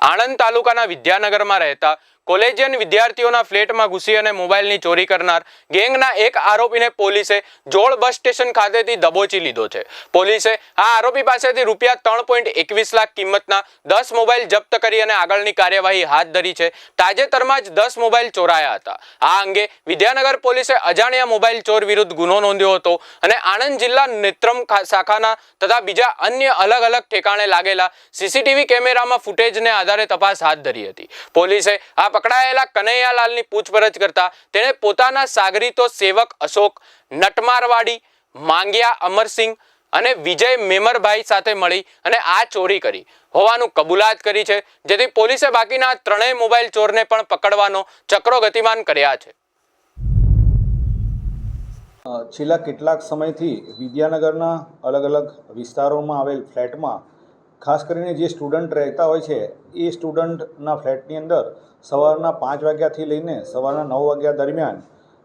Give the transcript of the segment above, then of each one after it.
આણંદ તાલુકાના વિદ્યાનગરમાં રહેતા કોલેજિયન વિદ્યાર્થીઓના ફ્લેટમાં ઘૂસી અને મોબાઈલની ચોરી કરનાર ગેંગના એક આરોપીને પોલીસે જોડ બસ સ્ટેશન ખાતેથી દબોચી લીધો છે. પોલીસે આ આરોપી પાસેથી રૂપિયા ત્રણ લાખ કિંમતના દસ મોબાઈલ જપ્ત કરી અને આગળની કાર્યવાહી હાથ ધરી છે. તાજેતરમાં જ દસ મોબાઈલ ચોરાયા હતા. આ અંગે વિદ્યાનગર પોલીસે અજાણ્યા મોબાઈલ ચોર વિરુદ્ધ ગુનો નોંધ્યો હતો અને આણંદ જિલ્લા નેત્રમ શાખાના તથા બીજા અન્ય અલગ અલગ ઠેકાણે લાગેલા સીસીટીવી કેમેરામાં ફૂટેજને આધારે તપાસ હાથ ધરી હતી. પોલીસે આ પકડાયેલા કનૈયાલાલની પૂછપરછ કરતા તેણે પોતાના સાગરીતો સેવક અશોક નટમારવાડી, માંગ્યા અમરસિંહ અને વિજય મેમરભાઈ સાથે મળી અને આ ચોરી કરી. હોવાનું કબૂલાત કરી છે, જેથી પોલીસે બાકીના ત્રણેય મોબાઈલ ચોરને પણ પકડવાનો ચક્રો ગતિમાન કર્યા છે. છેલ્લા કેટલાક સમયથી વિદ્યાનગરના અલગ અલગ વિસ્તારોમાં આવેલ ફ્લેટમાં ખાસ કરીને જે સ્ટુડન્ટ રહેતા હોય છે, એ સ્ટુડન્ટના ફ્લેટની અંદર સવારના પાંચ વાગ્યાથી લઈને સવારના નવ વાગ્યા દરમિયાન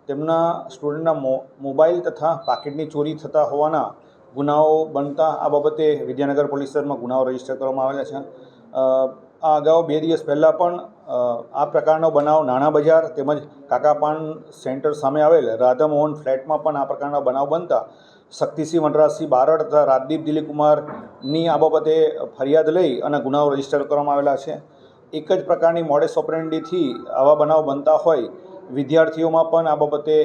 તેમના સ્ટુડન્ટના મોબાઈલ તથા પાકીટની ચોરી થતા હોવાના ગુનાઓ બનતા આ બાબતે વિદ્યાનગર પોલીસ સ્ટેશનમાં ગુનાઓ રજિસ્ટર કરવામાં આવેલા છે. આ અગાઉ બે દિવસ પહેલાં પણ આ પ્રકારનો બનાવ નાણાં બજાર તેમજ કાકાપાન સેન્ટર સામે આવેલ રાધામોહન ફ્લેટમાં પણ આ પ્રકારનો બનાવ બનતા શક્તિસિંહ વનરાજસિંહ બારડ તથા રાજદીપ દિલીપકુમારની આ બાબતે ફરિયાદ લઈ અને ગુનાઓ રજિસ્ટર કરવામાં આવેલા છે. એક જ પ્રકારની મોડેસ ઓપરેન્ડીથી આવા બનાવ બનતા હોય, વિદ્યાર્થીઓમાં પણ આ બાબતે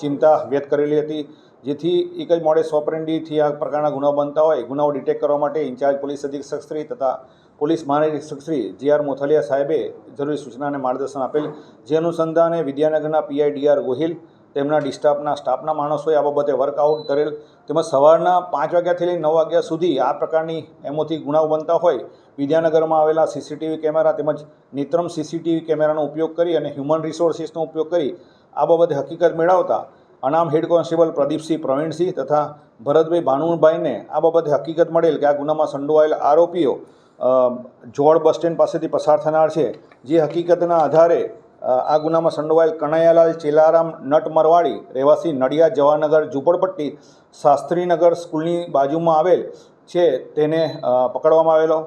ચિંતા વ્યક્ત કરેલી હતી. જેથી એક જ મોડેસ ઓપરેન્ડીથી આ પ્રકારના ગુનાઓ બનતા હોય, ગુનાઓ ડિટેક્ટ કરવા માટે ઇન્ચાર્જ પોલીસ અધિક્ષક શ્રી તથા પોલીસ મહાનિરીક્ષક શ્રી જી આર મોથલિયા સાહેબે જરૂરી સૂચના અને માર્ગદર્શન આપેલ, જે અનુસંધાને વિદ્યાનગરના પીઆઈ ડી આર ગોહિલ, તેમના ડિસ્ટાફના સ્ટાફના માણસોએ આ બાબતે વર્કઆઉટ કરેલ, તેમજ સવારના પાંચ વાગ્યાથી લઈને નવ વાગ્યા સુધી આ પ્રકારની એમોથી ગુનાઓ બનતા હોય, વિદ્યાનગરમાં આવેલા સીસીટીવી કેમેરા તેમજ નેત્રમ સીસીટીવી કેમેરાનો ઉપયોગ કરી અને હ્યુમન રિસોર્સિસનો ઉપયોગ કરી આ બાબતે હકીકત મેળવતા, અનામ હેડ કોન્સ્ટેબલ પ્રદીપસિંહ પ્રવીણસિંહ તથા ભરતભાઈ ભાનુભાઈને આ બાબતે હકીકત મળેલ કે આ ગુનામાં સંડોવાયેલ આરોપીઓ જોડ બસ સ્ટેન્ડ પાસેથી પસાર થનાર છે, જે હકીકતના આધારે આ ગુનામાં સંડોવાયેલ કનૈયાલાલ ચેલારામ નટ મરવાડી રહેવાસી નડિયાદ જવાનગર ઝૂંપડપટ્ટી શાસ્ત્રીનગર સ્કૂલની બાજુમાં આવેલ છે, તેને પકડવામાં આવેલો.